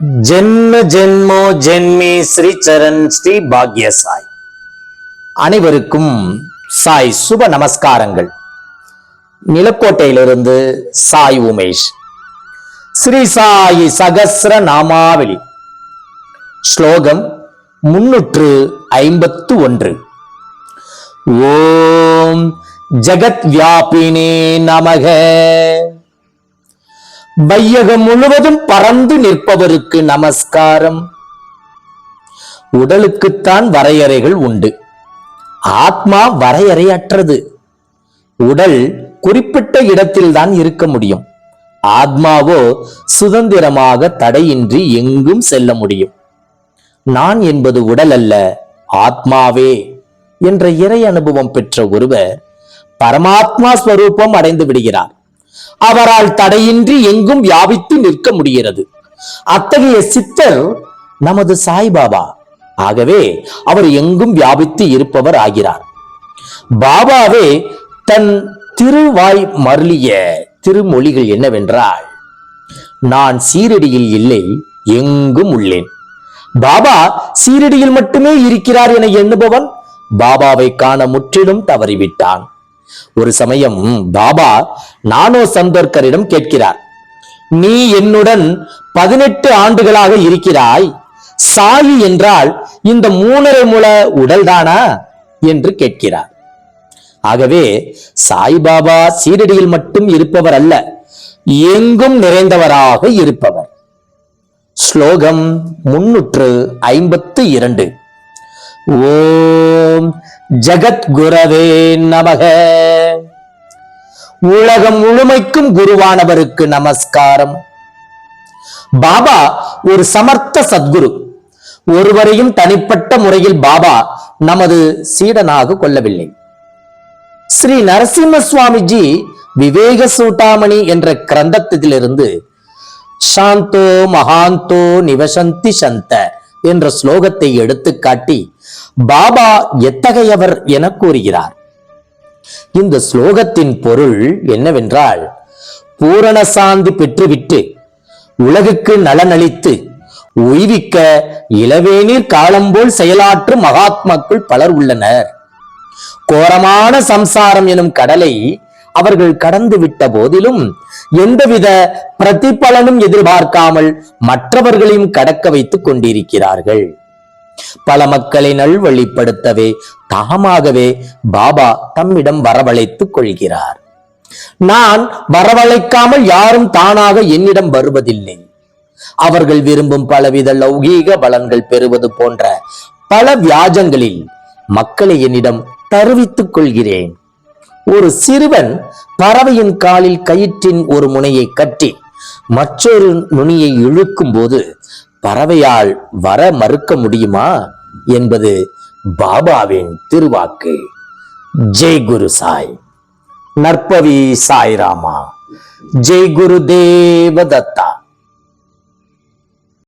ஜென்ம ஜென்மோ ஜென்மி ஸ்ரீ சரண் ஸ்ரீ பாக்ய சாய் அனைவருக்கும் சாய் சுப நமஸ்காரங்கள். நிலக்கோட்டையிலிருந்து சாய் உமேஷ். ஸ்ரீ சாய் சகசிர நாமாவளி. ஸ்லோகம் முன்னூற்று ஐம்பத்து ஒன்று. ஓம் ஜகத் வியாபினே நமக. வையகம் முழுவதும் பறந்து நிற்பவருக்கு நமஸ்காரம். உடலுக்குத்தான் வரையறைகள் உண்டு. ஆத்மா வரையறையற்றது. உடல் குறிப்பிட்ட இடத்தில்தான் இருக்க முடியும். ஆத்மாவோ சுதந்திரமாக தடையின்றி எங்கும் செல்ல முடியும். நான் என்பது உடல் அல்ல ஆத்மாவே என்ற இறை அனுபவம் பெற்ற ஒருவர் பரமாத்மா ஸ்வரூபம் அடைந்து விடுகிறார். அவரால் தடையின்றி எங்கும் வியாபித்து நிற்க முடிகிறது. அத்தகைய சித்தர் நமது சாய்பாபா. ஆகவே அவர் எங்கும் வியாபித்து இருப்பவர் ஆகிறார். பாபாவே தன் திருவாய் மருளிய திருமொழிகள் என்னவென்றால் நான் சீரடியில் இல்லை எங்கும் உள்ளேன். பாபா சீரடியில் மட்டுமே இருக்கிறார் என எண்ணுபவன் பாபாவை காண முற்றிலும் தவறிவிட்டான். ஒரு சமயம் பாபா நானோ சந்தர்கரிடம் கேட்கிறார் நீ என்னுடன் பதினெட்டு ஆண்டுகளாக இருக்கிறாய் சாயி என்றால் இந்த மூணரை முள உடல்தானா என்று கேட்கிறார். ஆகவே சாய்பாபா சீரடியில் மட்டும் இருப்பவர் அல்ல எங்கும் நிறைந்தவராக இருப்பவர். ஸ்லோகம் முன்னூற்று ஐம்பத்து இரண்டு. ஓம் ஜகத்குரவே நமக. உலகம் முழுமைக்கும் குருவானவருக்கு நமஸ்காரம். பாபா ஒரு சமர்த்த சத்குரு. ஒருவரையும் தனிப்பட்ட முறையில் பாபா நமது சீடனாக கொள்ளவில்லை. ஸ்ரீ நரசிம்ம சுவாமிஜி விவேக சூட்டாமணி என்ற கிரந்தத்திலிருந்து சாந்தோ மகாந்தோ நிவசந்தி சந்த என்ற ஸ்லோகத்தை எடுத்துக்காட்டி பாபா எத்தகையவர் என கூறுகிறார். இந்த ஸ்லோகத்தின் பொருள் என்னவென்றால் பூரண சாந்தி பெற்றுவிட்டு உலகுக்கு நலனளித்து உய்விக்க இளவேநீர் காலம்போல் செயலாற்றும் மகாத்மாக்கள் பலர் உள்ளனர். கோரமான சம்சாரம் எனும் கடலை அவர்கள் கடந்து விட்ட போதிலும் எந்தவித பிரதிபலனும் எதிர்பார்க்காமல் மற்றவர்களையும் கடக்க வைத்துக் கொண்டிருக்கிறார்கள். பல மக்களை நல்வழிப்படுத்தவே தாமாகவே பாபா தம்மிடம் வரவழைத்துக் கொள்கிறார். நான் வரவழைக்காமல் யாரும் தானாக என்னிடம் வருவதில்லை. அவர்கள் விரும்பும் பலவித லௌகீக பலன்கள் பெறுவது போன்ற பல வியாஜங்களில் மக்களை என்னிடம் தருவித்துக் கொள்கிறேன். ஒரு சிறுவன் பறவையின் காலில் கயிற்றின் ஒரு முனையை கட்டி மற்றொரு நுனியை இழுக்கும் போது பறவையால் வர மறுக்க முடியுமா? என்பது பாபாவின் திருவாக்கு. ஜெய் குரு சாய். நற்பவி சாய்ராமா. ஜெய் குரு தேவதத்தா.